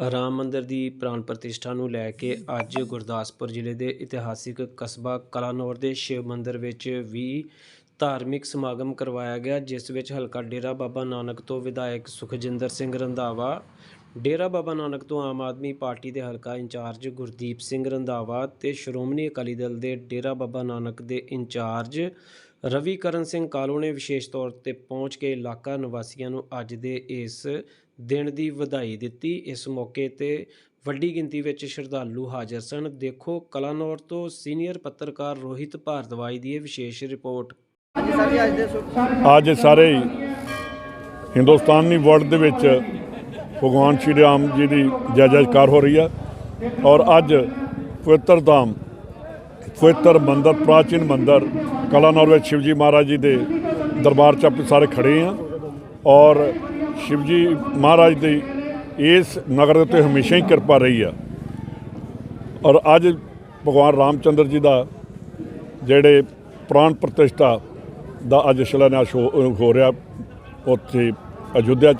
ਰਾਮ ਮੰਦਰ ਦੀ ਪ੍ਰਾਣ ਪ੍ਰਤਿਸ਼ਠਾ ਨੂੰ ਲੈ ਕੇ ਅੱਜ ਗੁਰਦਾਸਪੁਰ ਜ਼ਿਲ੍ਹੇ ਦੇ ਇਤਿਹਾਸਿਕ ਕਸਬਾ ਕਲਾਨੌਰ ਦੇ ਸ਼ਿਵ ਮੰਦਰ ਵਿੱਚ ਵੀ ਧਾਰਮਿਕ ਸਮਾਗਮ ਕਰਵਾਇਆ ਗਿਆ, ਜਿਸ ਵਿੱਚ ਹਲਕਾ ਡੇਰਾ ਬਾਬਾ ਨਾਨਕ ਤੋਂ ਵਿਧਾਇਕ ਸੁਖਜਿੰਦਰ ਸਿੰਘ ਰੰਧਾਵਾ, ਡੇਰਾ ਬਾਬਾ ਨਾਨਕ ਤੋਂ ਆਮ ਆਦਮੀ ਪਾਰਟੀ ਦੇ ਹਲਕਾ ਇੰਚਾਰਜ ਗੁਰਦੀਪ ਸਿੰਘ ਰੰਧਾਵਾ ਤੇ ਸ਼੍ਰੋਮਣੀ ਅਕਾਲੀ ਦਲ ਦੇ ਡੇਰਾ ਬਾਬਾ ਨਾਨਕ ਦੇ ਇੰਚਾਰਜ ਰਵੀ ਕਰਨ ਸਿੰਘ ਕਾਲੂ ਨੇ ਵਿਸ਼ੇਸ਼ ਤੌਰ ਤੇ ਪਹੁੰਚ ਕੇ ਇਲਾਕਾ ਨਿਵਾਸੀਆਂ ਨੂੰ ਅੱਜ ਦੇ ਇਸ ਦਿਨ ਦੀ ਵਧਾਈ ਦਿੱਤੀ। ਇਸ ਮੌਕੇ ਤੇ ਵੱਡੀ ਗਿਣਤੀ ਵਿੱਚ ਸ਼ਰਧਾਲੂ ਹਾਜ਼ਰ ਸਨ। ਦੇਖੋ, ਕਲਾਨੌਰ ਤੋਂ ਸੀਨੀਅਰ ਪੱਤਰਕਾਰ ਰੋਹਿਤ ਭਾਰਦਵਾਜ ਦੀ ਇਹ ਵਿਸ਼ੇਸ਼ ਰਿਪੋਰਟ। ਅੱਜ ਸਾਰੇ ਹਿੰਦੁਸਤਾਨੀ ਵਰਲਡ ਦੇ ਵਿੱਚ ਭਗਵਾਨ ਸ਼੍ਰੀ ਰਾਮ ਜੀ ਦੀ ਜੈ ਜੈਕਾਰ ਹੋ ਰਹੀ ਆ ਔਰ ਅੱਜ ਪਵਿੱਤਰ ਧਾਮ, ਪਵਿੱਤਰ ਮੰਦਰ, ਪ੍ਰਾਚੀਨ ਮੰਦਰ ਕਲਾਨੌਰ ਵਿੱਚ ਸ਼ਿਵਜੀ ਮਹਾਰਾਜ ਜੀ ਦੇ ਦਰਬਾਰ 'ਚ ਆਪਾਂ ਸਾਰੇ ਖੜੇ ਹਾਂ ਔਰ ਸ਼ਿਵਜੀ ਮਹਾਰਾਜ ਦੀ ਇਸ ਨਗਰ ਦੇ ਉੱਤੇ ਹਮੇਸ਼ਾ ਹੀ ਕਿਰਪਾ ਰਹੀ ਆ। ਔਰ ਅੱਜ ਭਗਵਾਨ ਰਾਮਚੰਦਰ ਜੀ ਦਾ ਜਿਹੜੇ ਪ੍ਰਾਣ ਪ੍ਰਤਿਸ਼ਠਾ ਦਾ ਅੱਜ ਸ਼ਿਲਾਨਿਆਸ ਹੋ ਰਿਹਾ ਉੱਥੇ ਅਯੁੱਧਿਆ 'ਚ,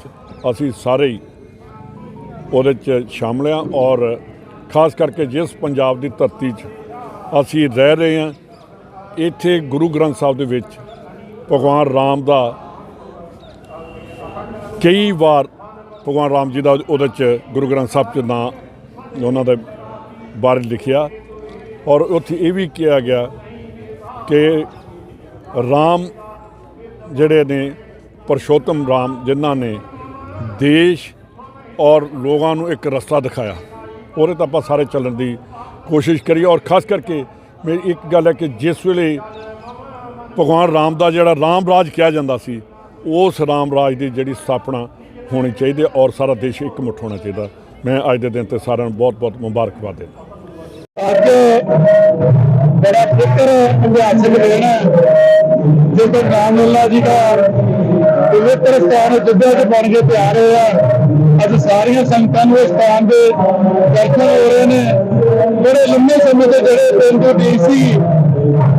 ਅਸੀਂ ਸਾਰੇ ਹੀ ਉਹਦੇ 'ਚ ਸ਼ਾਮਲ ਹਾਂ ਔਰ ਖਾਸ ਕਰਕੇ ਜਿਸ ਪੰਜਾਬ ਦੀ ਧਰਤੀ 'ਚ ਅਸੀਂ ਰਹਿ ਰਹੇ ਹਾਂ, ਇੱਥੇ ਗੁਰੂ ਗ੍ਰੰਥ ਸਾਹਿਬ ਦੇ ਵਿੱਚ ਭਗਵਾਨ ਰਾਮ ਦਾ ਕਈ ਵਾਰ ਭਗਵਾਨ ਰਾਮ ਜੀ ਦਾ ਉਹਦੇ 'ਚ ਗੁਰੂ ਗ੍ਰੰਥ ਸਾਹਿਬ 'ਚ ਨਾਂ ਉਹਨਾਂ ਦੇ ਬਾਰੇ ਲਿਖਿਆ ਔਰ ਉੱਥੇ ਇਹ ਵੀ ਕਿਹਾ ਗਿਆ ਕਿ ਰਾਮ ਜਿਹੜੇ ਨੇ, ਪਰਸ਼ੋਤਮ ਰਾਮ ਜਿਨ੍ਹਾਂ ਨੇ ਦੇਸ਼ ਔਰ ਲੋਕਾਂ ਨੂੰ ਇੱਕ ਰਸਤਾ ਦਿਖਾਇਆ, ਉਹਦੇ ਤਾਂ ਆਪਾਂ ਸਾਰੇ ਚੱਲਣ ਦੀ ਕੋਸ਼ਿਸ਼ ਕਰੀਏ ਔਰ ਖਾਸ ਕਰਕੇ ਮੇਰੀ ਇੱਕ ਗੱਲ ਹੈ ਕਿ ਜਿਸ ਵੇਲੇ ਭਗਵਾਨ ਰਾਮ ਦਾ ਜਿਹੜਾ ਰਾਮ ਰਾਜ ਕਿਹਾ ਜਾਂਦਾ ਸੀ ਉਸ ਰਾਮ ਰਾਜ ਦੀ ਜਿਹੜੀ ਸਥਾਪਨਾ ਹੋਣੀ ਚਾਹੀਦੀ ਹੈ ਔਰ ਸਾਰਾ ਦੇਸ਼ ਇਕਮੁੱਠ ਹੋਣਾ ਚਾਹੀਦਾ। ਮੈਂ ਅੱਜ ਦੇ ਦਿਨ ਤੇ ਸਾਰਿਆਂ ਨੂੰ ਬਹੁਤ ਬਹੁਤ ਮੁਬਾਰਕਬਾਦ ਦਿੰਦਾ ਅੱਜ ਬੜਾ ਫਿਕਰ ਇਤਿਹਾਸਕ ਦਿਨ ਹੈ ਜਦੋਂ ਰਾਮਲੀਲਾ ਜੀ ਦਾ ਪਵਿੱਤਰ ਸਥਾਨ ਅਯੁੱਧਿਆ ਚ ਬਣ ਕੇ ਤਿਆਰ ਹੋਇਆ ਅੱਜ ਸਾਰੀਆਂ ਸੰਗਤਾਂ ਨੂੰ ਇਸ ਸਥਾਨ ਦੇ ਦਰਸ਼ਨ ਹੋ ਰਹੇ ਨੇ। ਬੜੇ ਲੰਮੇ ਸਮੇਂ ਤੋਂ ਜਿਹੜੇ ਪਿੰਡ ਤੋਂ ਡੀਕ ਸੀ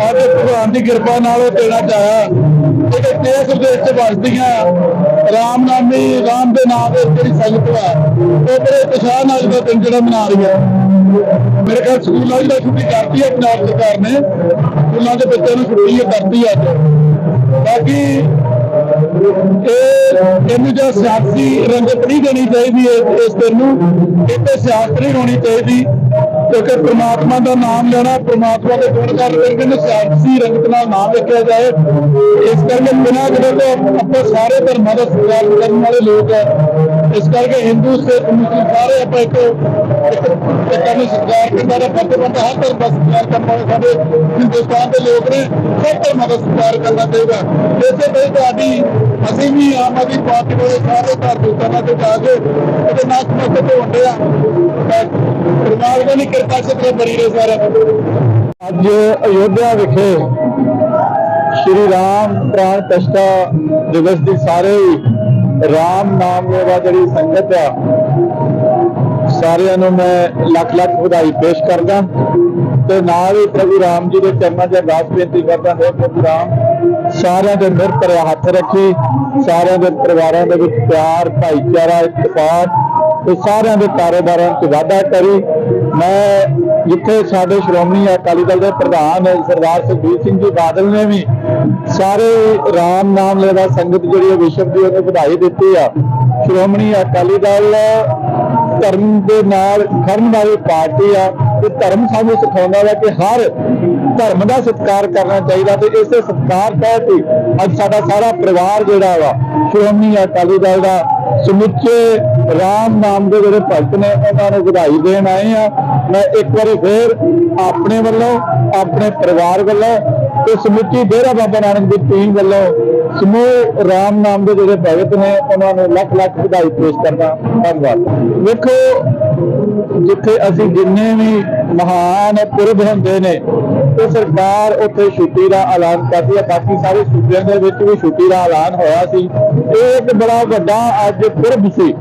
ਅੱਜ ਭਗਵਾਨ ਦੀ ਕਿਰਪਾ ਨਾਲ ਉਹ ਦੇਣਾ ਚਾਹਿਆ ਜਿਹੜੇ ਦੇਸ਼ ਵਿਦੇਸ਼ ਚ ਵਸਦੀਆਂ ਰਾਮ ਨਾਮੀ ਰਾਮ ਦੇ ਨਾਮ ਦੇ ਜਿਹੜੀ ਸੰਗਤ ਹੈ ਉਹ ਬੜੇ ਉਤਸ਼ਾਹ ਨਾਲ ਦਾ ਦਿਨ ਜਿਹੜਾ ਮਨਾ ਰਹੀ ਹੈ ਮੇਰੇ ਖਿਆਲ ਸਕੂਲਾਂ ਦੀ ਛੁੱਟੀ ਕਰਤੀ ਹੈ ਪੰਜਾਬ ਸਰਕਾਰ ਨੇ। ਸਕੂਲਾਂ ਦੇ ਬੱਚਿਆਂ ਨੂੰ ਛੁੱਟੀ ਹੈ ਕਰਤੀ ਅੱਜ। ਬਾਕੀ ਇਹ ਇਹਨੂੰ ਜੋ ਸਿਆਸੀ ਰੰਗਤ ਨਹੀਂ ਦੇਣੀ ਚਾਹੀਦੀ ਇਸ ਦਿਨ ਨੂੰ। ਇਹ ਤੇ ਸਿਆਸਤ ਨਹੀਂ ਹੋਣੀ ਚਾਹੀਦੀ। ਕਿਉਂਕਿ ਪ੍ਰਮਾਤਮਾ ਦਾ ਨਾਮ ਲੈਣਾ, ਪ੍ਰਮਾਤਮਾ ਦੇ ਗੁਣ ਕਰ ਕਰਕੇ ਨੂੰ ਸਿਆਸੀ ਰੰਗਤ ਨਾਲ ਨਾਮ ਲਿਖਿਆ ਜਾਏ। ਇਸ ਕਰਕੇ ਬਿਨਾਂ ਜਿਹੜੇ ਤੋਂ ਆਪਾਂ ਸਾਰੇ ਧਰਮਾਂ ਦਾ ਸਤਿਕਾਰ ਕਰਨ ਵਾਲੇ ਲੋਕ ਹੈ ਇਸ ਕਰਕੇ ਹਿੰਦੂ, ਸਿੱਖ ਮੁਸਲਿਮ ਸਾਰੇ ਆਪਾਂ ਇੱਕ ਇੱਕ ਨੂੰ ਸਤਿਕਾਰ ਕਰਨ ਦਾ ਫਰਜ਼ ਬਣਦਾ ਹਰ ਧਰਮ ਦਾ ਸਤਿਕਾਰ ਕਰਨ ਵਾਲੇ ਸਾਡੇ ਹਿੰਦੁਸਤਾਨ ਦੇ ਲੋਕ ਨੇ ਸਭ ਧਰਮਾਂ ਦਾ ਸਤਿਕਾਰ ਕਰਨਾ ਚਾਹੀਦਾ ਇਸੇ ਲਈ ਤੁਹਾਡੀ ਅਸੀਂ ਵੀ ਆਮ ਆਦਮੀ ਪਾਰਟੀ ਦੇ ਸਾਰੇ ਧਰਮਾਂ ਤੇ ਜਾ ਕੇ ਉਹਦੇ ਨਾਲ ਸਮਸਤ ਹੁੰਦੇ ਆ ਪਰਮਾਤਮਾ ਦੀ ਕਿਰਪਾ ਸਤਿਕਾਰ ਬਣੀ ਰਹੇ ਸਾਰਿਆਂ ਅੱਜ ਅਯੋਧਿਆ ਵਿਖੇ ਸ਼੍ਰੀ ਰਾਮ ਪ੍ਰਾਣ ਕਸ਼ਟਾ ਦਿਵਸ ਦੀ ਸਾਰੇ ਹੀ ਰਾਮ ਨਾਮ ਮੇਵਾ ਜਿਹੜੀ ਸੰਗਤ ਆ ਸਾਰਿਆਂ ਨੂੰ ਮੈਂ ਲੱਖ ਲੱਖ ਵਧਾਈ ਪੇਸ਼ ਕਰਦਾ। ਤੇ ਨਾਲ ਹੀ ਪ੍ਰਭੂ ਰਾਮ ਜੀ ਦੇ ਚਰਨਾਂ 'ਚ ਅਰਦਾਸ ਬੇਨਤੀ ਕਰਦਾ ਹੈ ਪ੍ਰਭੂ ਰਾਮ, ਸਾਰਿਆਂ ਦੇ ਮਿਹਰ ਭਰੇ ਹੱਥ ਰੱਖੀ, ਸਾਰਿਆਂ ਦੇ ਪਰਿਵਾਰਾਂ ਦੇ ਵਿੱਚ ਪਿਆਰ, ਭਾਈਚਾਰਾ ਇਤਫਾਕ ਤੇ ਸਾਰਿਆਂ ਦੇ ਕਾਰੋਬਾਰਾਂ 'ਚ ਵਾਧਾ ਕਰੀ। ਮੈਂ ਜਿੱਥੇ ਸਾਡੇ ਸ਼੍ਰੋਮਣੀ ਅਕਾਲੀ ਦਲ ਦੇ ਪ੍ਰਧਾਨ ਸਰਦਾਰ ਸੁਖਬੀਰ ਸਿੰਘ ਜੀ ਬਾਦਲ ਨੇ ਵੀ ਸਾਰੇ ਰਾਮ ਨਾਮ ਲੈਦਾ ਸੰਗਤ ਜਿਹੜੀ ਹੈ ਵਿਸ਼ਵ ਦੀ ਉਹਨੂੰ ਵਧਾਈ ਦਿੱਤੀ ਆ। ਸ਼੍ਰੋਮਣੀ ਅਕਾਲੀ ਦਲ ਧਰਮ ਦੇ ਨਾਲ ਖੜਨ ਵਾਲੀ ਪਾਰਟੀ ਆ ਤੇ ਧਰਮ ਸਾਨੂੰ ਸਿਖਾਉਂਦਾ ਹੈ ਕਿ ਹਰ ਧਰਮ ਦਾ ਸਤਿਕਾਰ ਕਰਨਾ ਚਾਹੀਦਾ ਤੇ ਇਸੇ ਸਤਿਕਾਰ ਤਹਿਤ ਹੀ ਅੱਜ ਸਾਡਾ ਸਾਰਾ ਪਰਿਵਾਰ ਜਿਹੜਾ ਵਾ, ਸ਼੍ਰੋਮਣੀ ਅਕਾਲੀ ਦਲ ਦਾ, ਸਮੁੱਚੇ ਰਾਮ ਨਾਮ ਦੇ ਜਿਹੜੇ ਭਗਤ ਨੇ, ਉਹਨਾਂ ਨੂੰ ਵਧਾਈ ਦੇਣ ਆਏ ਆ। ਮੈਂ ਇੱਕ ਵਾਰੀ ਫੇਰ ਆਪਣੇ ਵੱਲੋਂ, ਆਪਣੇ ਪਰਿਵਾਰ ਵੱਲੋਂ ਤੇ ਸਮੁੱਚੀ ਡੇਰਾ ਬਾਬਾ ਨਾਨਕ ਦੀ ਟੀਮ ਵੱਲੋਂ ਸਮੂਹ ਰਾਮ ਨਾਮ ਦੇ ਜਿਹੜੇ ਭਗਤ ਨੇ, ਉਹਨਾਂ ਨੂੰ ਲੱਖ ਲੱਖ ਵਧਾਈ ਪੇਸ਼ ਕਰਦਾ ਧੰਨਵਾਦ। ਵੇਖੋ, ਜਿੱਥੇ ਅਸੀਂ ਜਿੰਨੇ ਵੀ ਮਹਾਨ ਪੁਰਬ ਹੁੰਦੇ ਨੇ ਤੇ ਸਰਕਾਰ ਉੱਥੇ ਛੁੱਟੀ ਦਾ ਐਲਾਨ ਕਰਦੀ ਹੈ, ਬਾਕੀ ਸਾਰੇ ਸੂਬਿਆਂ ਦੇ ਵਿੱਚ ਵੀ ਛੁੱਟੀ ਦਾ ਐਲਾਨ ਹੋਇਆ ਸੀ। ਇਹ ਇੱਕ ਬੜਾ ਵੱਡਾ ਅੱਜ ਪੁਰਬ ਸੀ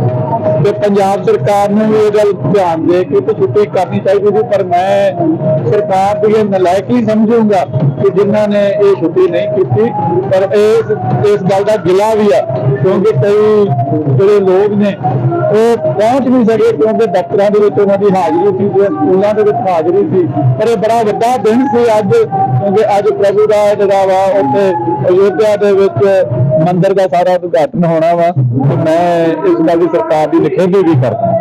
ਤੇ ਪੰਜਾਬ ਸਰਕਾਰ ਨੂੰ ਵੀ ਇਹ ਗੱਲ ਧਿਆਨ ਦੇ ਕੇ ਤੇ ਛੁੱਟੀ ਕਰਨੀ ਚਾਹੀਦੀ ਸੀ, ਪਰ ਮੈਂ ਸਰਕਾਰ ਦੀ ਇਹ ਨਲਾਇਕੀ ਸਮਝੂੰਗਾ ਕਿ ਜਿਨ੍ਹਾਂ ਨੇ ਇਹ ਛੁੱਟੀ ਨਹੀਂ ਕੀਤੀ, ਪਰ ਇਸ ਇਸ ਗੱਲ ਦਾ ਗਿਲਾ ਵੀ ਆ, ਕਿਉਂਕਿ ਕਈ ਜਿਹੜੇ ਲੋਕ ਨੇ, ਉਹ ਪਹੁੰਚ ਨਹੀਂ ਸਕੇ ਕਿਉਂਕਿ ਦਫ਼ਤਰਾਂ ਦੇ ਵਿੱਚ ਉਹਨਾਂ ਦੀ ਹਾਜ਼ਰੀ ਸੀ ਸਕੂਲਾਂ ਦੇ ਵਿੱਚ ਹਾਜ਼ਰੀ ਸੀ, ਪਰ ਇਹ ਬੜਾ ਵੱਡਾ ਦਿਨ ਸੀ। ਅੱਜ, ਕਿਉਂਕਿ ਅੱਜ ਪ੍ਰਭੂ ਦਾ ਜਿਹੜਾ ਵਾ, ਉੱਥੇ ਅਯੋਧਿਆ ਦੇ ਵਿੱਚ ਮੰਦਿਰ ਦਾ ਸਾਰਾ ਉਦਘਾਟਨ ਹੋਣਾ ਵਾ, ਤੇ ਮੈਂ ਇਸ ਗੱਲ ਦੀ ਸਰਕਾਰ ਦੀ ਨਿਖੇਧੀ ਵੀ ਕਰਦਾ।